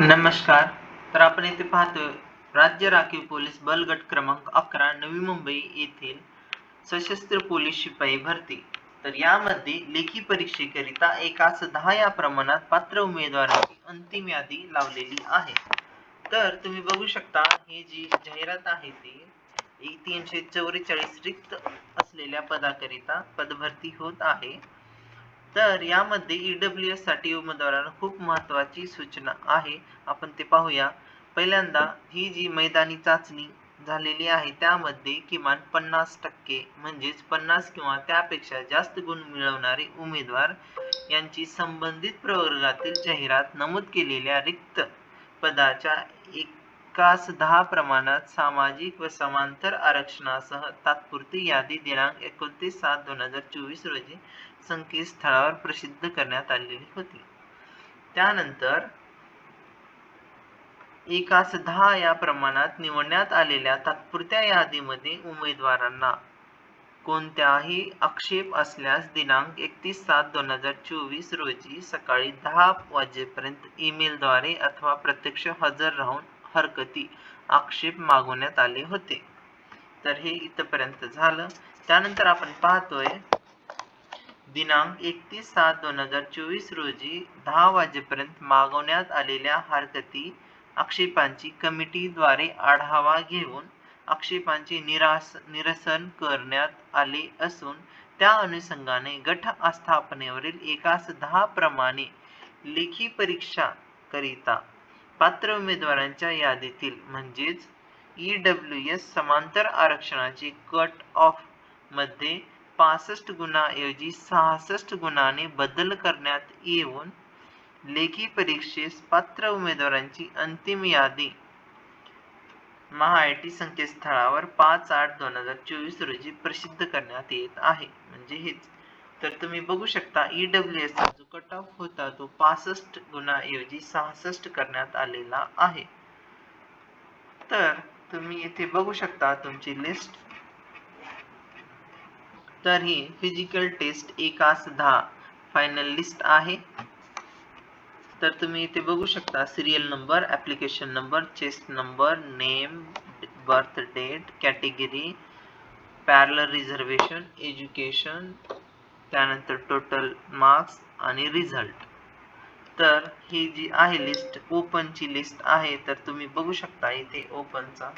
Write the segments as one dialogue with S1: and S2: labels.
S1: नमस्कार. तर आपण येथे पाहतोय राज्य राखीव पोलीस बलगट क्रमांक अकरा नवी मुंबई येथील सशस्त्र पोलीस शिपाई भरती. तर यामध्ये लेखी परीक्षेकरिता एकाच दहा या प्रमाणात पात्र उमेदवारांची अंतिम यादी लावलेली आहे. तर तुम्ही बघू शकता ही जी जाहिरात आहे ती तीनशे चौवेचाळीस रिक्त असलेल्या पदाकरिता पदभरती होत आहे. तर यामध्ये ईडब्ल्यू एससाठी उमेदवारांना खूप महत्वाची सूचना आहे. आपण ते पाहूया. पहिल्यांदा ही जी मैदानी चाचणी झालेली आहे त्यामध्ये किमान पन्नास टक्के म्हणजेच पन्नास किंवा त्यापेक्षा जास्त गुण मिळवणारे उमेदवार यांची संबंधित प्रवर्गातील जाहिरात नमूद केलेल्या रिक्त पदाच्या एकास दहा प्रमाणात सामाजिक व समांतर आरक्षणासह तात्पुरती यादी दिनांक एकोणतीस सात दोन हजार चोवीस रोजी संकेतस्थळावर प्रसिद्ध करण्यात आलेली होती. त्यानंतर एकास दहा या प्रमाणात निवडण्यात आलेल्या तात्पुरत्या यादीमध्ये उमेदवारांना कोणत्याही आक्षेप असल्यास दिनांक एकतीस सात दोन हजार चोवीस रोजी सकाळी दहा वाजेपर्यंत ईमेलद्वारे अथवा प्रत्यक्ष हजर राहून हरकती आक्षेप मागवण्यात आले होते. तर हे इथपर्यंत झालं. त्यानंतर आपण पाहतोय दिनांक एकतीस सात दोन हजार चोवीस रोजी दहा वाजेपर्यंत मागवण्यात आलेल्या हरकती आक्षेपांची कमिटीद्वारे आढावा घेऊन आक्षेपांचे निरास निरसन करण्यात आले असून त्या अनुषंगाने गट आस्थापनेवरील एकास दहा प्रमाणे लेखी परीक्षा करिता पात्र उमेदवारांच्या यादीतील म्हणजेच ई डब्ल्यू एस समांतर आरक्षणाची कट ऑफमध्ये पासष्ट गुणाऐवजी सहासष्ट गुणाने बदल करण्यात येऊन लेखी परीक्षेस पात्र उमेदवारांची अंतिम यादी. महाआयटी संकेतस्थळावर पाच आठ दोन हजार चोवीस रोजी प्रसिद्ध करण्यात येत आहे. म्हणजे हेच. तर तुम्ही बघू शकता ई डब्ल्यू एस जो कट ऑफ होता तो पासष्ट गुणाऐवजी सहासष्ट करण्यात आलेला आहे. तर तुम्ही इथे बघू शकता तुमची लिस्ट तर ही फिजिकल टेस्ट एकास दहा फायनल लिस्ट आहे. तर तुम्ही इथे बघू शकता serial number application number chest number name birth date category parallel reservation education त्यानंतर टोटल मार्क्स आणि रिझल्ट तर ही जी आहे लिस्ट ओपनची लिस्ट आहे तर तुम्ही बघू शकता इथे ओपनचा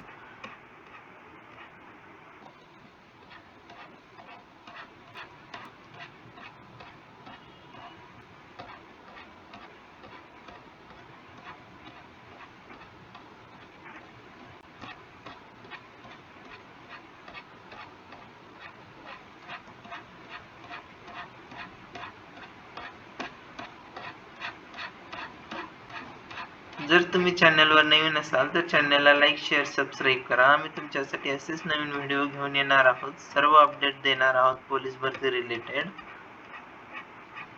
S1: जर तुम्ही चॅनलवर नवीन असाल तर चॅनलला लाईक शेअर सबस्क्राईब करा. आम्ही तुमच्यासाठी असेच नवीन व्हिडिओ घेऊन येणार आहोत. सर्व अपडेट देणार आहोत पोलीस भरती रिलेटेड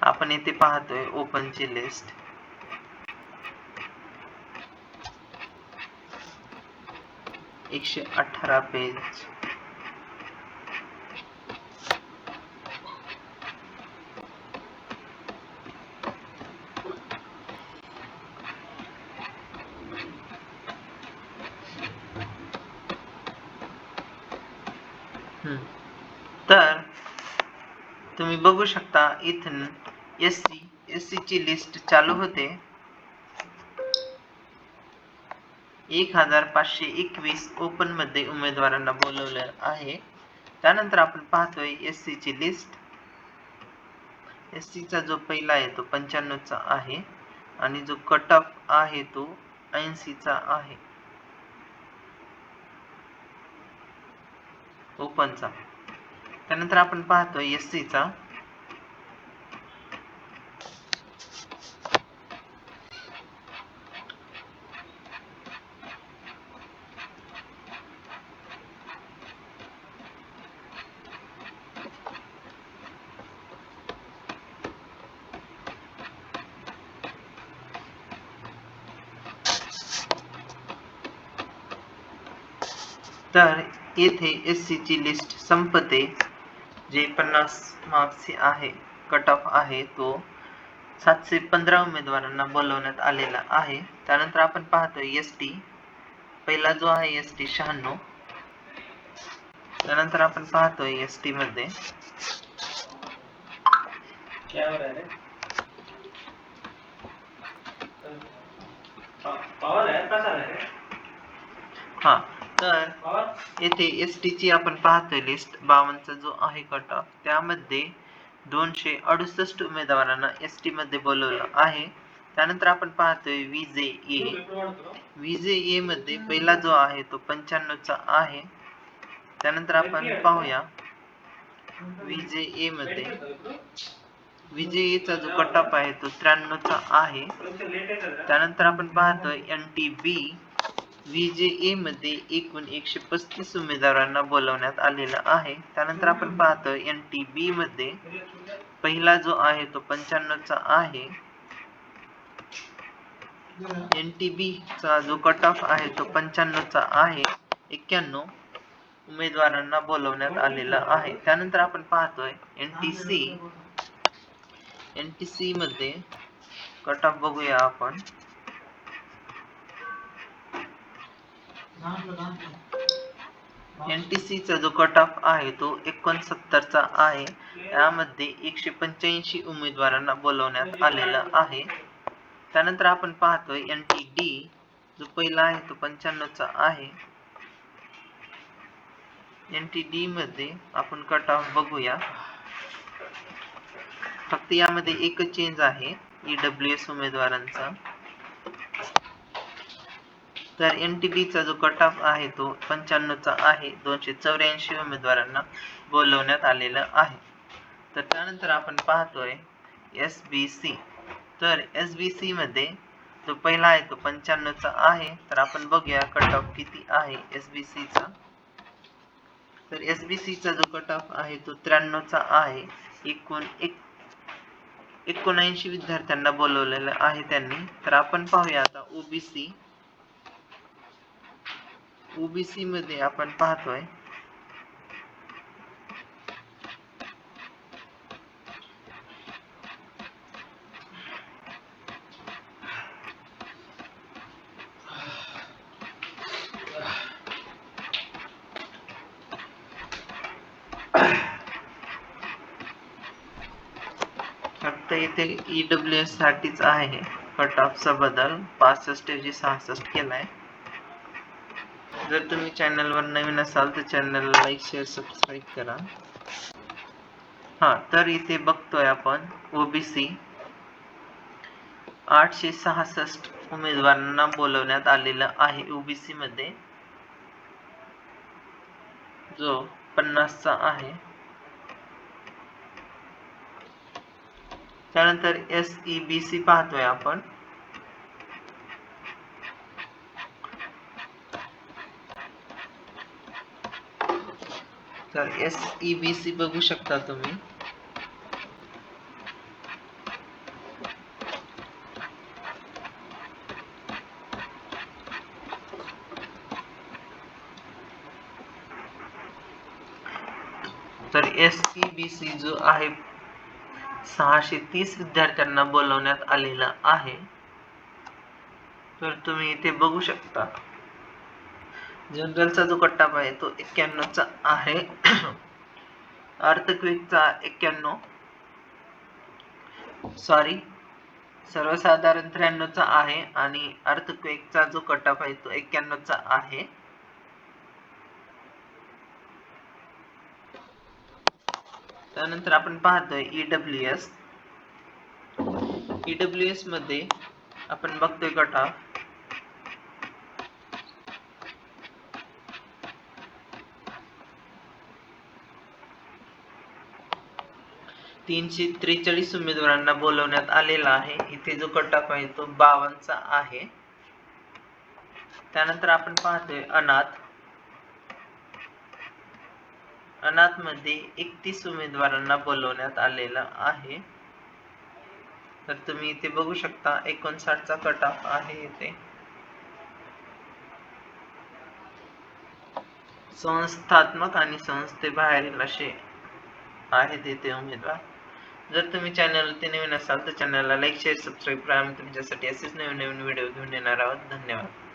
S1: आपण इथे पाहतोय ओपनची लिस्ट एकशे अठरा पेज तर तुम्ही बघू शकता इथून एस सी एस ची लिस्ट चालू होते. एक हजार पाचशे एकवीस ओपनमध्ये उमेदवारांना बोलवलं आहे. त्यानंतर आपण पाहतोय एस ची लिस्ट एस चा जो पहिला आहे तो पंच्याण्णवचा आहे. आणि जो कट ऑफ आहे तो ऐंशीचा आहे. ओपनचा. त्यानंतर आपण पाहतो एस चा तर येथे एस ची लिस्ट संपते. जे पन्नास मार्क्सचे आहे कट ऑफ आहे तो सातशे पंधरा उमेदवारांना बोलवण्यात आलेला आहे. त्यानंतर आपण पाहतोय एस टी पहिला जो आहे एस टी शहाण्णव. त्यानंतर आपण पाहतोय एस टी मध्ये हा. तर येथे एस ची आपण पाहतोय लिस्ट बावनचा जो आहे कट ऑफ त्यामध्ये दोनशे अडुसष्ट उमेदवारांना एस टी मध्ये बोलवलं आहे. त्यानंतर आपण पाहतोय विजे ए विजे ए मध्ये पहिला जो आहे तो पंच्याण्णवचा आहे. त्यानंतर आपण पाहूया विजे ए मध्ये. विजे ए जो कट ऑफ आहे तो त्र्याण्णवचा आहे. त्यानंतर आपण पाहतोय एन टी बी व्हीजेए मध्ये एकूण एकशे पस्तीस उमेदवारांना बोलवण्यात आलेलं आहे. त्यानंतर आपण पाहतोय एन टी बी मध्ये पहिला जो आहे तो पंच्याण्णवचा आहे. एन टी बी चा जो कट ऑफ आहे तो पंच्याण्णवचा आहे. एक्क्याण्णव उमेदवारांना बोलवण्यात आलेला आहे. त्यानंतर आपण पाहतोय N T C N T C मध्ये कट ऑफ बघूया आपण. एन टी सीचा जो कट ऑफ आहे तो एकोणसत्तरचा आहे. यामध्ये एकशे पंच्याऐंशी उमेदवारांना बोलवण्यात आलेलं आहे. त्यानंतर आपण पाहतोय एन टी डी जो पहिला आहे तो पंच्याण्णवचा आहे. एन टी डी मध्ये आपण कट ऑफ बघूया. फक्त यामध्ये एकच चेंज आहे ईडब्ल्यू एस उमेदवारांचा. तर एन टी चा जो कट ऑफ आहे तो पंच्याण्णवचा आहे. दोनशे चौऱ्याऐंशी उमेदवारांना बोलवण्यात आलेलं आहे. तर त्यानंतर आपण पाहतोय एस बी सी. तर एस बी सी मध्ये जो पहिला आहे तो पंच्याण्णवचा आहे. तर आपण बघूया कट ऑफ किती आहे एस बी चा तर एस बी चा जो कट ऑफ आहे तो त्र्याण्णवचा आहे. एकूण एक एकोणऐंशी विद्यार्थ्यांना बोलवलेलं आहे त्यांनी. तर आपण पाहूया आता ओबीसी ओबीसी मध्ये आपण पाहतोय. फक्त इथे ईडब्ल्यू एस साठीच आहे. कट ऑफचा बदल पासष्ट ऐवजी सहासष्ट केलाय. जर तुम्ही चॅनलवर नवीन असाल तर चॅनलला लाईक शेअर सबस्क्राईब करा. हा तर इथे बघतोय आपण ओबीसी आठशे सहासष्ट उमेदवारांना बोलवण्यात आलेलं आहे ओबीसी मध्ये. जो पन्नासचा आहे. त्यानंतर एस ई बी सी पाहतोय आपण. तर एस ई बी सी बघू शकता तुम्ही. तर एस ई बी सी जो आहे सहाशे तीस विद्यार्थ्यांना बोलवण्यात आलेला आहे. तर तुम्ही इथे बघू शकता. जनरलचा जो कट्टाप आहे तो एक्क्याण्णवचा आहे. अर्थक्विकचा एक्क्याण्णव. सॉरी सर्वसाधारण त्र्याण्णवचा आहे आणि अर्थक्वेकचा जो कटाप आहे तो एक्क्याण्णवचा आहे. त्यानंतर आपण पाहतोय ईडब्ल्यू एस ईडब्ल्यू एसमध्ये आपण बघतोय कटाप तीनशे त्रेचाळीस उमेदवारांना बोलवण्यात आलेला आहे. इथे जो कटाप आहे तो बावनचा आहे. त्यानंतर आपण पाहतोय अनाथ. अनाथमध्ये एकतीस उमेदवारांना बोलवण्यात आलेला आहे. तर तुम्ही इथे बघू शकता एकोणसाठचा कटाफ आहे इथे. संस्थात्मक आणि संस्थेबाहेरील असे आहेत इथे उमेदवार. जर तुम्ही चॅनलवरती नवीन असाल तर चॅनलला लाईक शेअर सबस्क्राईब करा. आम्ही तुमच्यासाठी असेच नवीन नवीन व्हिडिओ घेऊन येणार आहोत. धन्यवाद.